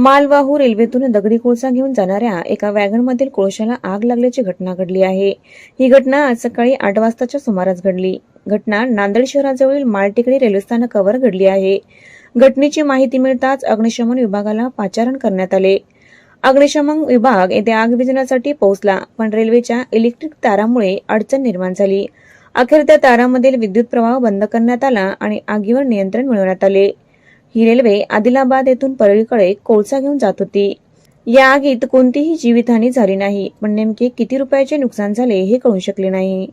मालवाहू रेल्वेतून दगडी कोळसा घेऊन जाणाऱ्या एका वॅगनमधील कोळशाला आग लागल्याची घटना घडली आहे. ही घटना आज सकाळी आठ वाजताच्या सुमारास घडली. घटना नांदेड शहराजवळील मालटेकडी रेल्वे स्थानकावर घडली आहे. घटनेची माहिती मिळताच अग्निशमन विभागाला पाचारण करण्यात आले. अग्निशमन विभाग येथे आग विजण्यासाठी पोहोचला पण रेल्वेच्या इलेक्ट्रिक तारामुळे अडचण निर्माण झाली. अखेर त्या तारामधील विद्युत प्रवाह बंद करण्यात आला आणि आगीवर नियंत्रण मिळवण्यात आले. ही रेल्वे आदिलाबाद येथून परळीकडे कोळसा घेऊन जात होती. या आगीत कोणतीही जीवितहानी झाली नाही पण नेमके किती रुपयाचे नुकसान झाले हे कळू शकले नाही.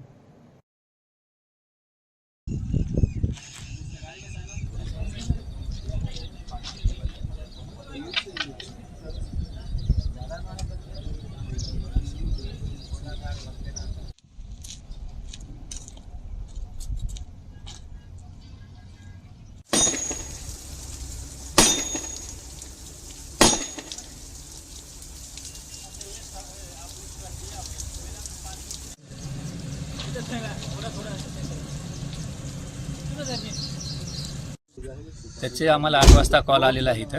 त्याचे आम्हाला आठ वाजता कॉल आलेला आहे इथं.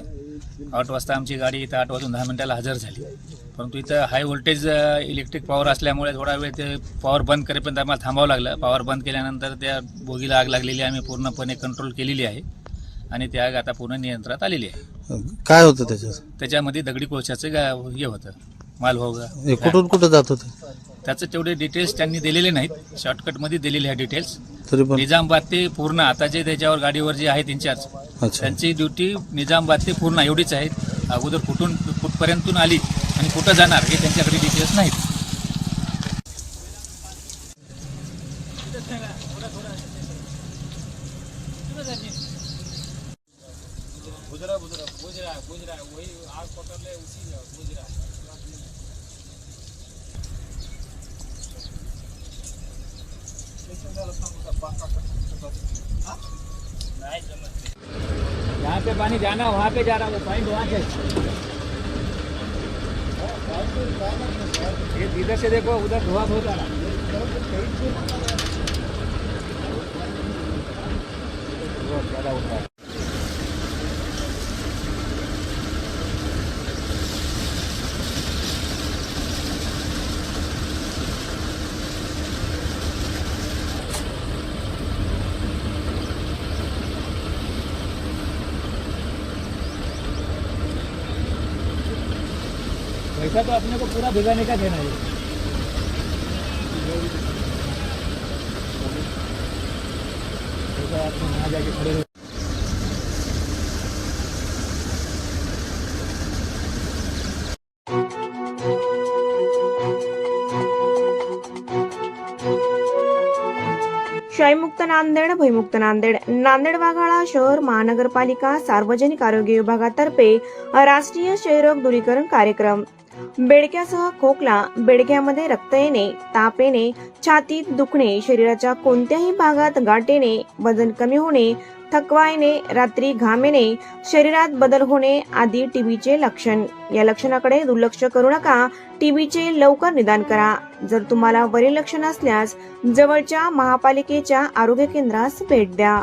आठ वाजता आमची गाडी इथं आठ वाजून दहा मिनिटाला हजर झाली. परंतु इथं हाय व्होल्टेज इलेक्ट्रिक पॉवर असल्यामुळे थोडा वेळ ते पॉवर बंद करेपर्यंत आम्हाला थांबावं लागलं. पॉवर बंद केल्यानंतर त्या बोगीला आग लागलेली आम्ही पूर्णपणे कंट्रोल केलेली आहे. आणि ती आग आता पूर्ण नियंत्रणात आलेली आहे. काय होतं त्याच्यात? त्याच्यामध्ये दगडी कोळशाचं हे होतं. मालभाऊ हे कुठून कुठं जात होते? त्याचं तेवढे डिटेल्स त्यांनी दिलेले नाहीत. शॉर्टकटमध्ये दिलेले आहे डिटेल्स तरी पण निजामाबाद ते पूर्ण आता जे त्याच्यावर गाडीवर जे आहेत इन्चार्ज अच्छा. त्यांची ड्युटी निजामाबाद ते पूर्ण एवढीच आहे. अगोदर कुठून कुठपर्यंतून आली आणि कुठं जाणार हे त्यांच्याकडे डिटेल्स नाहीत. जहाँ पे पानी जाना वहाँ पे जा रहा वो पॉइंट वहाँ से। ये इधर से देखो उधर धुआं बहुत आ रहा बहुत ज़्यादा उठ रहा है पैसा तो अपने को पूरा भिगाने का देना है। आपको वहाँ जाके खड़े हो शाईमुक्त नांदेड भयमुक्त नांदेड. नांदेड वाघाळा शहर महानगरपालिका सार्वजनिक आरोग्य विभागातर्फे राष्ट्रीय क्षयरोग दूरीकरण कार्यक्रम. बेडक्यासह खोकला बेडक्यामध्ये रक्त येणे ताप येणे छातीत दुखणे शरीराच्या कोणत्याही भागात गाठ येणे वजन कमी होणे थकवा येणे रात्री घाम येणे शरीरात बदल होणे आदी टीबीचे लक्षण. या लक्षणाकडे दुर्लक्ष करू नका. टीबीचे लवकर निदान करा. जर तुम्हाला वरील लक्षण असल्यास जवळच्या महापालिकेच्या आरोग्य केंद्रास भेट द्या.